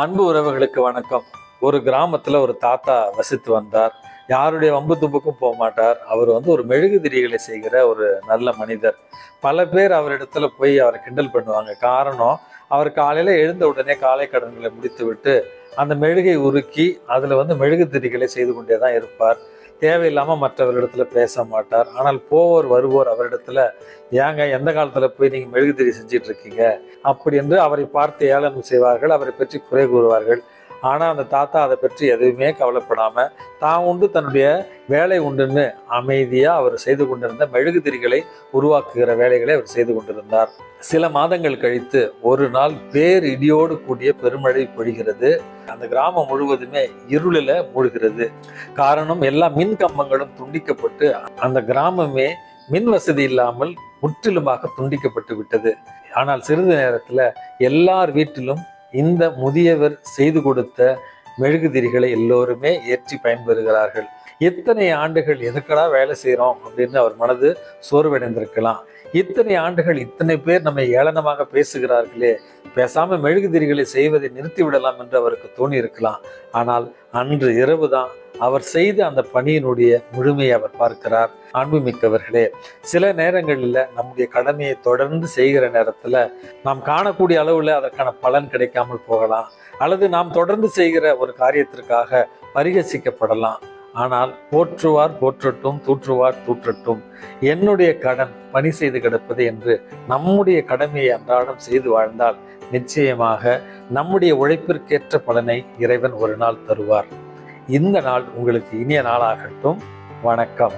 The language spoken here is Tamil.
அன்பு உறவுகளுக்கு வணக்கம். ஒரு கிராமத்துல ஒரு தாத்தா வசித்து வந்தார். யாருடைய வம்பு தும்புக்கும் போக மாட்டார். அவர் வந்து ஒரு மெழுகுதிரிகளை செய்கிற ஒரு நல்ல மனிதர். பல பேர் அவரிடத்துல போய் அவரை கிண்டல் பண்ணுவாங்க. காரணம் அவர் காலையில எழுந்த உடனே காலை கடன்களை முடித்து விட்டு அந்த மெழுகை உருக்கி அதுல வந்து மெழுகுதிரிகளை செய்து கொண்டே தான் இருப்பார். தேவையில்லாமல் மற்றவர்களிடத்தில் பேச மாட்டார். ஆனால் போவோர் வருவோர் அவரிடத்துல ஏங்க எந்த காலத்தில் போய் நீங்கள் மெழுகுதிரி செஞ்சிட்டு இருக்கீங்க? அப்படி என்று அவரை பார்த்து ஏளனம் செய்வார்கள். அவரை பற்றி குறை கூறுவார்கள். ஆனால் அந்த தாத்தா அதை பற்றி எதுவுமே கவலைப்படாமல் தான் உண்டு தன்னுடைய வேலை உண்டுன்னு அமைதியாக அவர் செய்து கொண்டிருந்த மெழுகுதிரிகளை உருவாக்குகிற வேலைகளை அவர் செய்து கொண்டிருந்தார். சில மாதங்கள் கழித்து ஒரு நாள் பேர் இடியோடு கூடிய பெருமழை பொழிகிறது. அந்த கிராமம் முழுவதுமே இருளில் மூழ்கிறது. காரணம் எல்லா மின் கம்பங்களும் துண்டிக்கப்பட்டு அந்த கிராமமே மின் வசதி இல்லாமல் முற்றிலுமாக துண்டிக்கப்பட்டு விட்டது. ஆனால் சிறிது நேரத்தில் எல்லார் வீட்டிலும் இந்த முதியவர் செய்து கொடுத்த மெழுகுதிரிகளை எல்லோருமே ஏற்றி பயன்பெறுகிறார்கள். இத்தனை ஆண்டுகள் எதுக்கடா வேலை செய்கிறோம் அப்படின்னு அவர் மனது சோர்வடைந்திருக்கலாம். இத்தனை ஆண்டுகள் இத்தனை பேர் நம்மை ஏளனமாக பேசுகிறார்களே பேசாம மெழுகுதிரிகளை செய்வதை நிறுத்தி விடலாம் என்று அவருக்கு தோணி இருக்கலாம் ஆனால் அன்று இரவுதான் அவர் செய்த அந்த பணியினுடைய முழுமையை அவர் பார்க்கிறார். அன்புமிக்கவர்களே சில நேரங்களில் நம்முடைய கடமையை தொடர்ந்து செய்கிற நேரத்தில் நாம் காணக்கூடிய அளவில் அதற்கான பலன் கிடைக்காமல் போகலாம். அல்லது நாம் தொடர்ந்து செய்கிற ஒரு காரியத்திற்காக பரிகசிக்கப்படலாம். ஆனால் போற்றுவார் போற்றட்டும் தூற்றுவார் தூற்றட்டும். என்னுடைய கடன் பணி செய்து கிடப்பது என்று நம்முடைய கடமையை அன்றாடம் செய்து வாழ்ந்தால் நிச்சயமாக நம்முடைய உழைப்பிற்கேற்ற பலனை இறைவன் ஒரு நாள் தருவார். இந்த நாள் உங்களுக்கு இனிய நாளாகட்டும். வணக்கம்.